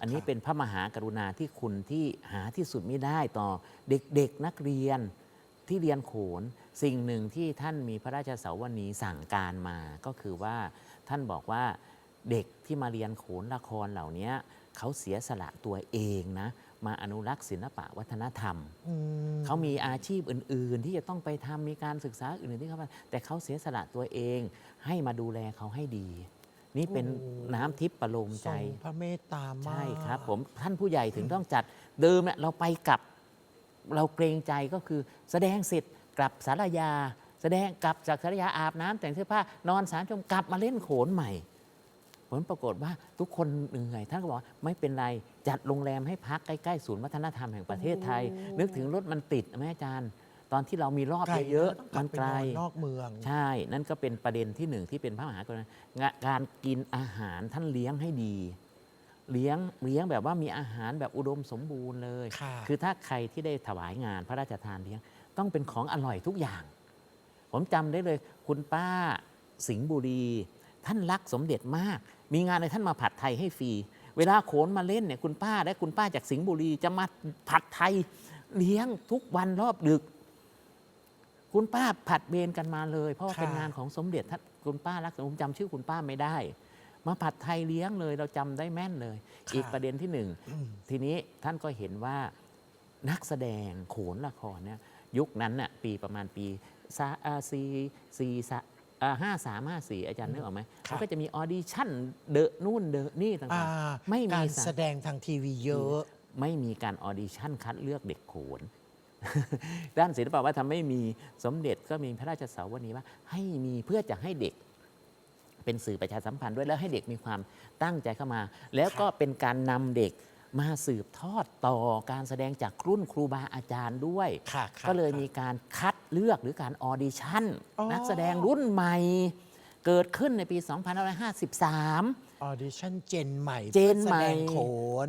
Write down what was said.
อันนี้เป็นพระมหากรุณาที่คุณที่หาที่สุดไม่ได้ต่อเด็กๆนักเรียนที่เรียนโขน สิ่งหนึ่งที่ท่านมีพระราชสาวนีสั่งการมาก็คือว่าท่านบอกว่าเด็กที่มาเรียนโขนละครเหล่านี้เขาเสียสละตัวเองนะมาอนุรักษ์ศิลปะวัฒนธรรมอืมเขามีอาชีพอื่น ๆ ที่จะต้องไปทำมีการศึกษาอื่นๆที่เขาไปแต่เขาเสียสละตัวเอง ให้มาดูแลเขาให้ดี นี่เป็นโอ้น้ำทิพย์ประโลมทใจรงพระเมตตามาก ใช่ครับผมท่านผู้ใหญ่ถึงต้องจัดเดิมเนี่ยเราไปกลับ เราเกรงใจก็คือ แสดงเสร็จกลับสารยา แสดงกลับจากสารยาอาบน้ำแต่งเสื้อผ้านอนสารชมกลับมาเล่นโขนใหม่ ผลปรากฏว่าทุกคนเหนื่อยท่านก็บอกว่าไม่เป็นไรจัดโรงแรมให้พักใกล้ ๆ ศูนย์วัฒนธรรมแห่งประเทศไทยนึกถึงรถมันติดไหมอาจารย์ ตอนที่เรามีรอบไกลเยอะต้องๆมันไกลไปนอนนอกเมือง ใช่ นั่นก็เป็นประเด็นที่หนึ่งที่เป็นพระมหากรุณางะการกินอาหารท่านเลี้ยงให้ดี เลี้ยงเลี้ยงแบบว่ามีอาหารแบบอุดมสมบูรณ์เลยค่ะอถ้าใครที่ได้ถวายงานพระราชทานเลี้ยง ต้องเป็นของอร่อยทุกอย่าง ผมจำได้เลย คุณป้าสิงห์บุรี ท่านรักสมเด็จมาก มีงานในท่านมาผัดไทยให้ฟรีเวลาโขนมาเล่นเนี่ยคุณป้าและคุณป้าจากสิงห์บุรีจะมาผัดไทยเลี้ยงทุกวันรอบดึก คุณป้าผัดเวรกันมาเลย เพราะว่าค่ะเป็นงานของสมเด็จท่านคุณป้ารักผมจำชื่อคุณป้าไม่ได้ มาผัดไทยเลี้ยงเลยเราจำได้แม่นเลย อีกประเด็นที่หนึ่งอืมทีนี้ท่านก็เห็นว่านักแสดงโขนละครเนี่ยยุคนั้นน่ะปีประมาณปีสาอ่าสี่สี่สาห้าสามห้าสี่อาจารย์นึกออกไหมครับมันก็จะมีออดิชั่นเดอะนู่นเดอะนี่ต่าอ่างๆไม่มีการสาแสดงทางทีวีเยอะ ไม่มีการออดิชั่นคัดเลือกเด็กโขน ด้านศิลปวัฒนธรรมไม่มีสมเด็จก็มีพระราชสาวนีว่า ให้มีเพื่อจะให้เด็กเป็นสื่อประชาสัมพันธ์ด้วยแล้วให้เด็กมีความตั้งใจเข้ามา แล้วก็เป็นการนำเด็กมาสืบทอดต่อการแสดงจากรุ่นครูบาอาจารย์ด้วยค่ะค่ะก็เลยค่ะมีการคัดเลือกหรือการออดิชั่นอ๋อนักแสดงรุ่นใหม่เกิดขึ้นในปี 2553 ออดิชั่นเจนใหม่เจนใหม่พื่อแสดงโขน